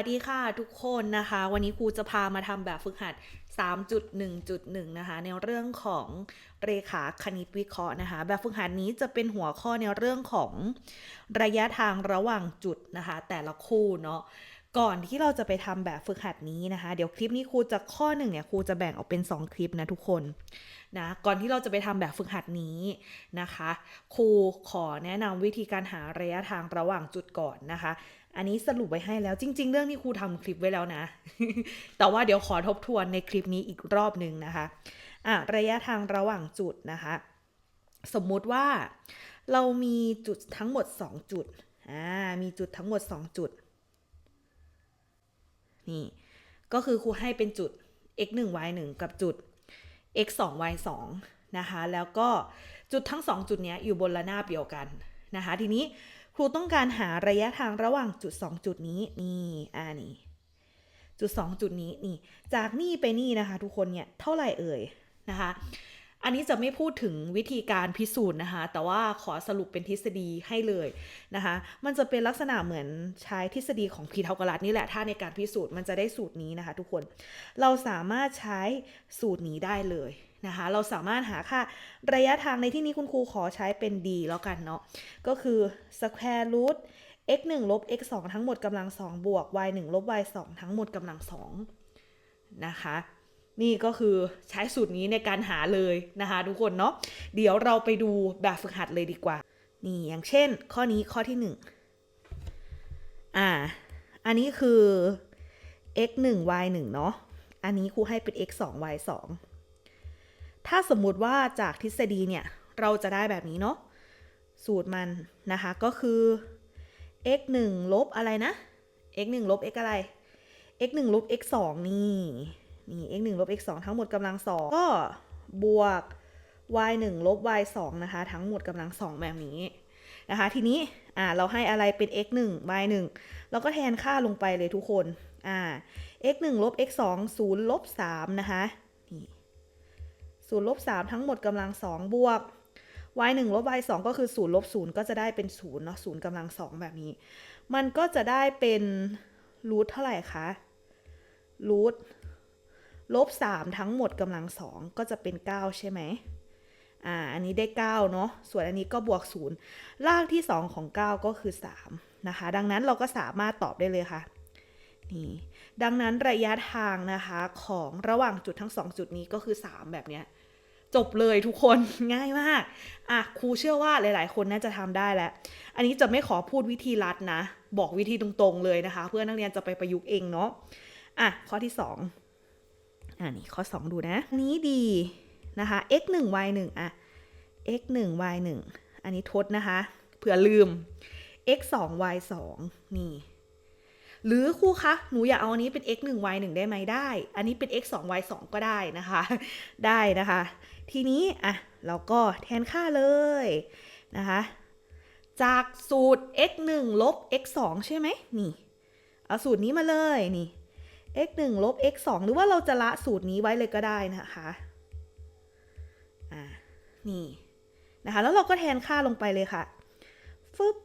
สวัสดีค่ะทุกคนนะคะ วันนี้ครูจะพามาทำแบบฝึกหัด 3.1.1 นะคะ ในเรื่องของเรขาคณิตวิเคราะห์นะคะ แบบฝึกหัดนี้จะเป็นหัวข้อในเรื่องของระยะทางระหว่างจุดนะคะ แต่ละคู่เนาะ ก่อนที่เราจะไปทำแบบฝึกหัดนี้นะคะ เดี๋ยวคลิปนี้ครูจะข้อหนึ่งเนี่ยครูจะแบ่งออกเป็น 2 คลิปนะทุกคนนะก่อนที่เราจะไปทำแบบฝึกหัดนี้นะคะ ครูขอแนะนำวิธีการหาระยะทางระหว่างจุดก่อนนะคะ อันนี้สรุปไว้ให้แล้วจริง ๆ เรื่องนี้ครูทำคลิปไว้แล้วนะ แต่ว่าเดี๋ยวขอทบทวนในคลิปนี้อีกรอบหนึ่งนะคะอะระยะทางระหว่างจุดนะคะ สมมุติว่าเรามีจุดทั้งหมด 2 จุดอ่ามีจุดทั้งหมด 2 จุด นี่ ก็คือครูให้เป็นจุด x 1 y 1กับจุด x 2 y 2นะคะ แล้วก็จุดทั้ง 2 จุดนี้อยู่บนระนาบเดียวกันนะคะ ทีนี้ครูต้องการหาระยะทางระหว่างจุด 2 จุดนี้ นี่อ่านี่จุด 2 จุดนี้นี่ จากนี่ไปนี่นะคะ ทุกคนเนี่ยเท่าไหร่เอ่ยนะคะ อันนี้จะไม่พูดถึงวิธีการพิสูจน์นะคะ แต่ว่าขอสรุปเป็นทฤษฎีให้เลยนะคะ มันจะเป็นลักษณะเหมือนใช้ทฤษฎีของพีทาโกรัสนี่แหละ ถ้าในการพิสูจน์มันจะได้สูตรนี้นะคะทุกคน เราสามารถใช้สูตรนี้ได้เลยนะคะ เราสามารถหาค่าระยะทางในที่นี้คุณครูขอใช้เป็น d แล้วกันเนาะ ก็คือ square root x 1ลบ x 2ทั้งหมดกำลัง 2 บวก y 1ลบ y 2ทั้งหมดกำลัง2นะคะ นี่ก็คือใช้สูตรนี้ในการหาเลยนะคะทุกคนเนาะเดี๋ยวเราไปดูแบบฝึกหัดเลยดีกว่า นี่อย่างเช่น ข้อนี้ข้อที่ 1 อ่า อันนี้คือ x 1 y 1เนาะอันนี้ครูให้เป็น x 2 y 2ถ้าสมมุติว่าจากทฤษฎีเนี่ย เราจะได้แบบนี้เนาะสูตรมันนะคะ ก็คือ x 1ลบอะไรนะ x 1ลบ x อะไร x 1ลบ x 2นี่ นี่ x 1ลบ x 2ทั้งหมดกำลังสองก็บวก y 1ลบ y 2นะคะ ทั้งหมดกำลังสองแบบนี้นะคะ ทีนี้อ่าเราให้อะไรเป็น x 1 y 1เราก็แทนค่าลงไปเลยทุกคนอ่า x 1ลบ x 2 0ลบ3นะคะนี่0ลบ3ทั้งหมดกำลังสองบวก y 1ลบ y 2ก็คือ0ลบ0ก็จะได้เป็น0เนาะ0กำลังสองแบบนี้ มันก็จะได้เป็นรูทเท่าไหร่คะรูท ลบ 3 ทั้งหมดกำลังสองก็จะเป็น 9 ใช่ไหมอ่า อันนี้ได้ 9 เนาะ ส่วนอันนี้ก็บวก 0 รากที่ 2 ของ 9 ก็คือ 3 นะคะ ดังนั้นเราก็สามารถตอบได้เลยค่ะ นี่ ดังนั้นระยะทางนะคะของระหว่างจุดทั้ง 2 จุดนี้ก็คือ 3 แบบเนี้ย จบเลยทุกคน ง่ายมาก อะ ครูเชื่อว่าหลาย ๆ คนน่าจะทำได้แล้ว อันนี้จะไม่ขอพูดวิธีลัดนะ บอกวิธีตรง ๆ เลยนะคะ เพื่อนักเรียนจะไปประยุกต์เองเนาะ อะ ข้อที่ 2 อะนี่ข้อ 2 ดูนะ อันนี้ดีนะคะ x 1 y 1อะ x 1 y 1อันนี้ทดนะคะ เผื่อลืม x 2 y 2นี่ หรือครูคะ หนูอยากเอาอันนี้เป็น x 1 y 1ได้ไหมได้ อันนี้เป็น x 2 y 2ก็ได้นะคะ ได้นะคะ ทีนี้อะเราก็แทนค่าเลยนะคะ จากสูตร x 1ลบ x 2ใช่ไหมนี่ เอาสูตรนี้มาเลยนี่ x 1ลบ x 2หรือว่าเราจะละสูตรนี้ไว้เลยก็ได้นะคะอ่านี่นะคะแล้วเราก็แทนค่าลงไปเลยค่ะฟึบ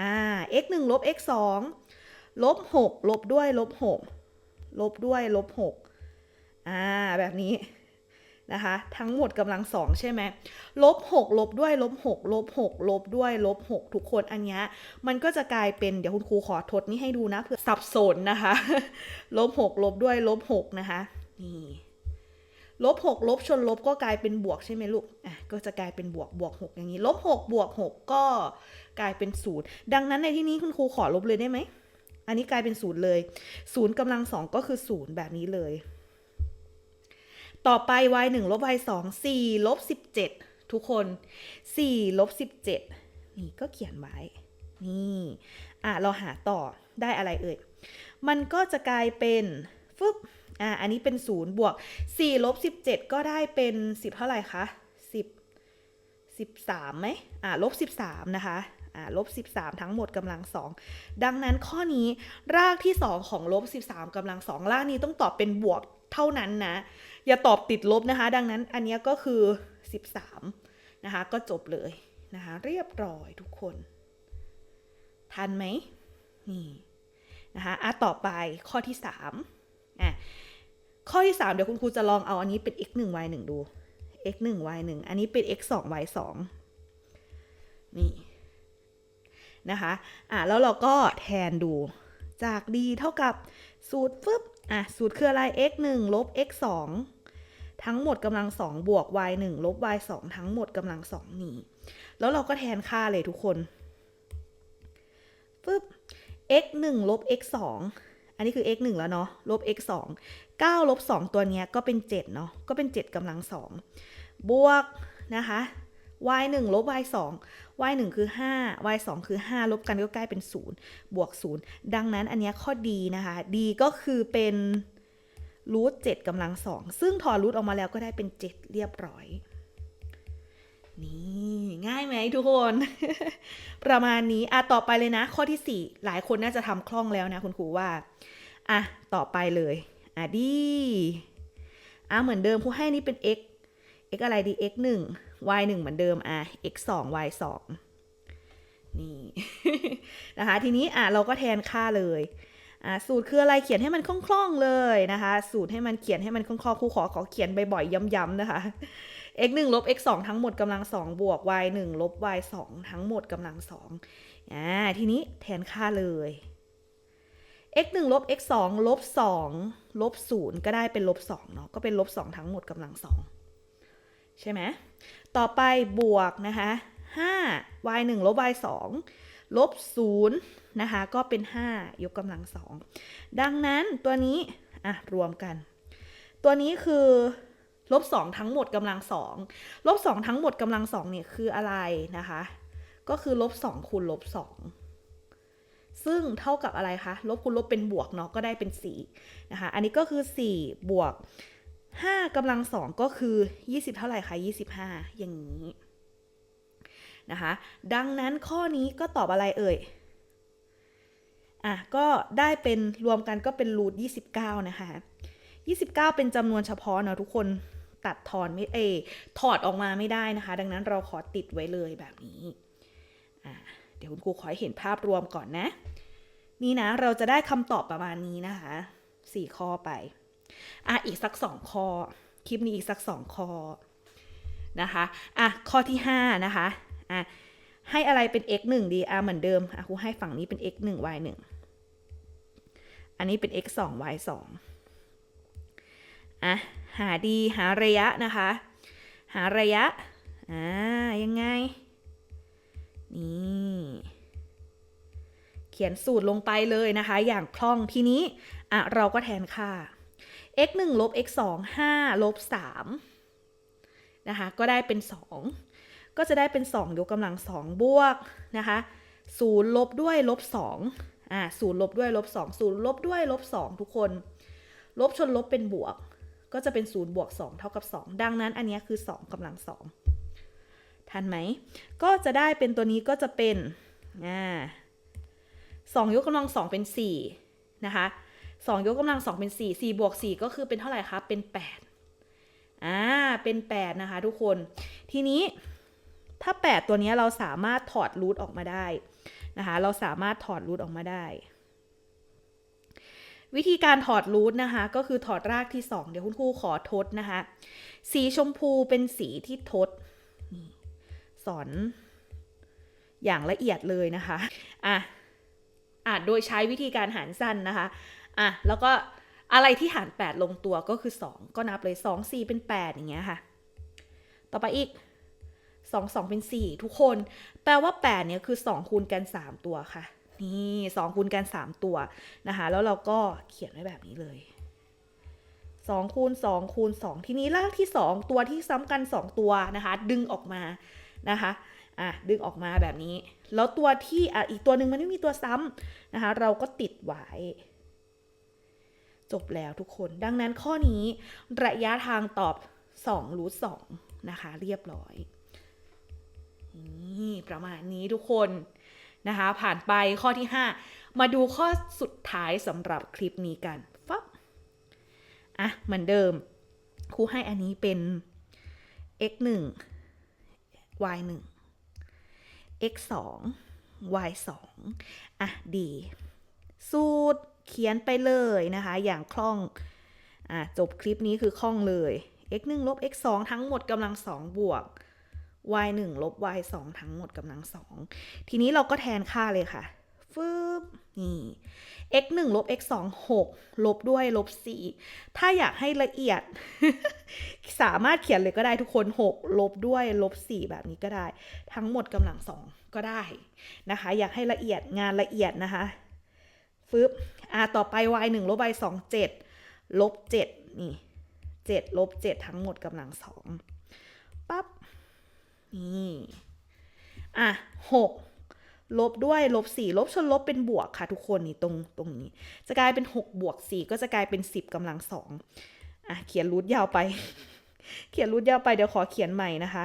อ่า x 1ลบ x 2ลบ6ลบด้วยลบ6ลบด้วยลบ6อ่าแบบนี้ นะคะ ทั้งหมดกำลังสองใช่ไหมลบ6ลบด้วยลบ6ลบ6ลบด้วยลบ6ทุกคนอันเนี้ยมันก็จะกลายเป็นเดี๋ยวคุณครูขอทดนี้ให้ดูนะเผื่อสับสนนะคะลบ6ลบด้วยลบ6นะคะนี่ลบ6ลบชนลบก็กลายเป็นบวกใช่ไหมลูก อะ ก็จะกลายเป็นบวกบวก6อย่างนี้ลบ6บวก6ก็กลายเป็นศูนย์ดังนั้นในที่นี้คุณครูขอลบเลยได้ไหม อันนี้กลายเป็นศูนย์เลยศูนย์กำลังสองก็คือศูนย์แบบนี้เลย ต่อไป y 1ลบ y 2 4ลบ17 ทุกคน 4ลบ17 นี่ก็เขียนไว้ นี่อะเราหาต่อได้อะไรเอ่ย มันก็จะกลายเป็นฟึบอะอันนี้เป็น 0 บวก4ลบ17 ก็ได้เป็น 10 เท่าไหร่คะ 10 13ไหมอะลบ13 นะคะอ่าลบ 13 ทั้งหมดกำลัง 2 ดังนั้นข้อนี้รากที่ 2 ของลบ 13กำลัง 2 รากนี้ต้องตอบเป็นบวก เท่านั้นนะ อย่าตอบติดลบนะคะ ดังนั้นอันนี้ก็คือ 13 นะคะ ก็จบเลยนะคะ เรียบร้อยทุกคน ทันไหมนี่นะคะอะต่อไปข้อที่3อะข้อที่ 3 เดี๋ยวคุณครูจะลองเอาอันนี้เป็น x 1 y 1ดู x 1 y 1อันนี้เป็น x 2 y 2นี่นะคะ อะ แล้วเราก็แทนดู จาก d เท่ากับสูตรฟึบ อะสูตรคืออะไร x 1ลบ x 2ทั้งหมดกำลัง2บวก y 1ลบ y 2ทั้งหมดกำลัง2นี่แล้วเราก็แทนค่าเลยทุกคนฟึบ x 1ลบ x 2อันนี้คือ x 1แล้วเนาะ ลบ x 2 9ลบ2ตัวเนี้ยก็เป็น 7 เนาะ ก็เป็น 7กำลัง2บวกนะคะ y 1ลบ y 2 y 1คือ 5 y 2คือ 5 ลบกันก็ใกล้เป็น 0 บวก 0 ดังนั้นอันนี้ข้อดีนะคะ ดีก็คือเป็นรูท7กำลัง2ซึ่งถอดรูทออกมาแล้วก็ได้เป็น 7 เรียบร้อยนี่ง่ายไหมทุกคน ประมาณนี้อะต่อไปเลยนะ ข้อที่ 4 หลายคนน่าจะทำคล่องแล้วนะคุณครูว่าอะต่อไปเลยอะดีอะเหมือนเดิมครูให้นี่เป็น x x อะไรดี x 1 y 1เหมือนเดิมอะ x 2 y 2นี่ นะคะ ทีนี้อะเราก็แทนค่าเลยอะสูตรคืออะไรเขียนให้มันคล่องๆเลยนะคะ สูตรให้มันเขียนให้มันคล่องๆครูขอขอเขียนบ่อยๆย้ำๆนะคะ x 1ลบ x 2ทั้งหมดกำลัง2บวก y 1ลบ y 2ทั้งหมดกำลัง2อ่าทีนี้แทนค่าเลย x 1ลบ x 2ลบ2ลบ0ก็ได้เป็นลบ2เนาะก็เป็นลบ2ทั้งหมดกำลัง2 ใช่ไหมต่อไปบวกนะคะ5 y 1ลบ y 2ลบ0นะคะก็เป็น 5 ยกกำลัง 2 ดังนั้นตัวนี้ อะ รวมกัน ตัวนี้คือลบ 2 ทั้งหมดกำลัง 2 ลบ 2 ทั้งหมดกำลัง 2 เนี่ยคืออะไรนะคะ ก็คือลบ 2 คูณลบ 2 ซึ่งเท่ากับอะไรคะ ลบคูณลบเป็นบวกเนาะก็ได้เป็น 4 นะคะ อันนี้ก็คือ 4 บวก 5กำลัง2ก็คือ 20 เท่าไหร่คะ25 อย่างนี้นะคะ ดังนั้นข้อนี้ก็ตอบอะไรเอ่ย อะ ก็ได้เป็นรวมกันก็เป็นรูท29 นะคะ 29 เป็นจำนวนเฉพาะเนาะทุกคนตัดทอนไม่เอถอดออกมาไม่ได้นะคะ ดังนั้นเราขอติดไว้เลยแบบนี้อ่าเดี๋ยวคุณครูขอให้เห็นภาพรวมก่อนนะ นี่นะเราจะได้คำตอบประมาณนี้นะคะสี่ข้อไป อะอีกสักสองข้อคลิปนี้อีกสักสองข้อนะคะอะข้อที่ห้านะคะอะให้อะไรเป็น x 1ดีอะเหมือนเดิมอะครูให้ฝั่งนี้เป็น x 1 y 1อันนี้เป็น x 2 y 2อะหาดีหาระยะนะคะ หาระยะอ่ายังไง นี่เขียนสูตรลงไปเลยนะคะ อย่างคล่องทีนี้อะเราก็แทนค่า x 1ลบ x 2 5ลบ3นะคะ ก็ได้เป็น 2 ก็จะได้เป็น 2 ยกกำลัง 2 บวกนะคะ0ลบด้วยลบ2อ่า0ลบด้วยลบ2 0ลบด้วยลบ2ทุกคน ลบชนลบเป็นบวก ก็จะเป็น 0 บวก 2 เท่ากับ 2 ดังนั้นอันนี้คือ 2กำลัง 2 ทันไหม ก็จะได้เป็นตัวนี้ก็จะเป็นอ่า2ยกกำลัง 2 เป็น 4 นะคะ 2 ยกกำลัง 2 เป็น 4 4บวก4ก็คือเป็นเท่าไหร่คะ เป็น 8 อ่า เป็น 8 นะคะทุกคน ทีนี้ถ้า 8 ตัวนี้เราสามารถถอดรูทออกมาได้นะคะ เราสามารถถอดรูทออกมาได้ วิธีการถอดรูทนะคะ ก็คือถอดรากที่ 2 เดี๋ยวคุณครูขอทดนะคะ สีชมพูเป็นสีที่ทดนี่สอนอย่างละเอียดเลยนะคะ อะอะโดยใช้วิธีการหารสั้นนะคะ อะแล้วก็อะไรที่หาร 8 ลงตัวก็คือ 2 ก็นับเลย 2 4 เป็น 8 อย่างเงี้ยค่ะ ต่อไปอีก 2 2 เป็น 4 ทุกคน แปลว่า 8 เนี่ยคือ 2 คูณกัน 3 ตัวค่ะ นี่2คูณกัน 3 ตัวนะคะแล้วเราก็เขียนไว้แบบนี้เลย2คูณ2คูณ2ทีนี้รากที่ 2 ตัวที่ซ้ำกัน 2 ตัวนะคะ ดึงออกมานะคะอะดึงออกมาแบบนี้ แล้วตัวที่อะอีกตัวหนึ่งมันไม่มีตัวซ้ำนะคะ เราก็ติดไว้ จบแล้วทุกคน ดังนั้นข้อนี้ระยะทางตอบ2รูท2นะคะ เรียบร้อยนี่ประมาณนี้ทุกคนนะคะ ผ่านไปข้อที่ 5 มาดูข้อสุดท้ายสำหรับคลิปนี้กันฟับอะเหมือนเดิมครูให้อันนี้เป็น x 1 y 1 x 2 y 2อะดี สูตร เขียนไปเลยนะคะ อย่างคล่องอะจบคลิปนี้คือคล่องเลย x 1ลบ x 2ทั้งหมดกำลังสองบวก y 1ลบ y 2ทั้งหมดกำลังสองทีนี้เราก็แทนค่าเลยค่ะฟึบนี่ x 1ลบ x 2 6ลบด้วยลบ4ถ้าอยากให้ละเอียด สามารถเขียนเลยก็ได้ทุกคน 6 ลบด้วยลบ4แบบนี้ก็ได้ ทั้งหมดกำลังสองก็ได้นะคะ อยากให้ละเอียดงานละเอียดนะคะ ฟึบอ่าต่อไป y 1ลบ y 2 7ลบ7นี่7ลบ7ทั้งหมดกำลังสองปั๊บ นี่ อะหกลบด้วยลบสี่ลบชนลบเป็นบวกค่ะทุกคนนี่ตรงตรงนี้ จะกลายเป็นหกบวกสี่ก็จะกลายเป็นสิบกำลังสองอะเขียนรูทยาวไป เขียนรูทยาวไปเดี๋ยวขอเขียนใหม่นะคะ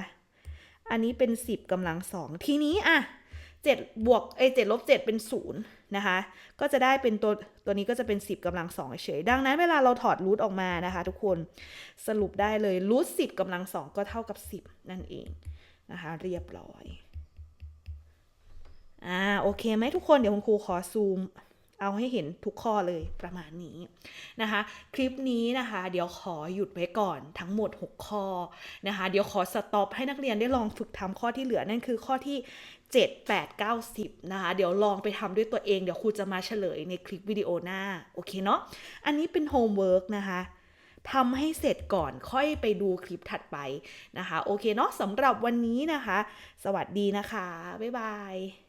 อันนี้เป็นสิบกำลังสองทีนี้อะ เจ็ดบวกเอ้เจ็ดลบเจ็ดเป็นศูนย์นะคะ ก็จะได้เป็นตัวตัวนี้ก็จะเป็นสิบกำลังสองเฉย ดังนั้นเวลาเราถอดรูทออกมานะคะ ทุกคนสรุปได้เลยรูทสิบกำลังสองก็เท่ากับสิบนั่นเองนะคะ เรียบร้อย อ่า โอเคไหมทุกคนเดี๋ยวคุณครูขอซูม เอาให้เห็นทุกข้อเลยประมาณนี้นะคะ คลิปนี้นะคะ เดี๋ยวขอหยุดไว้ก่อนทั้งหมด 6 ข้อนะคะ เดี๋ยวขอสต็อปให้นักเรียนได้ลองฝึกทำข้อที่เหลือนั่นคือข้อที่ 7 8 9 10นะคะ เดี๋ยวลองไปทำด้วยตัวเอง เดี๋ยวครูจะมาเฉลยในคลิปวิดีโอหน้า โอเคเนาะอันนี้เป็นโฮมเวิร์กนะคะทำให้เสร็จก่อนค่อยไปดูคลิปถัดไปนะคะ โอเคเนาะสำหรับวันนี้นะคะ สวัสดีนะคะ บ๊ายบาย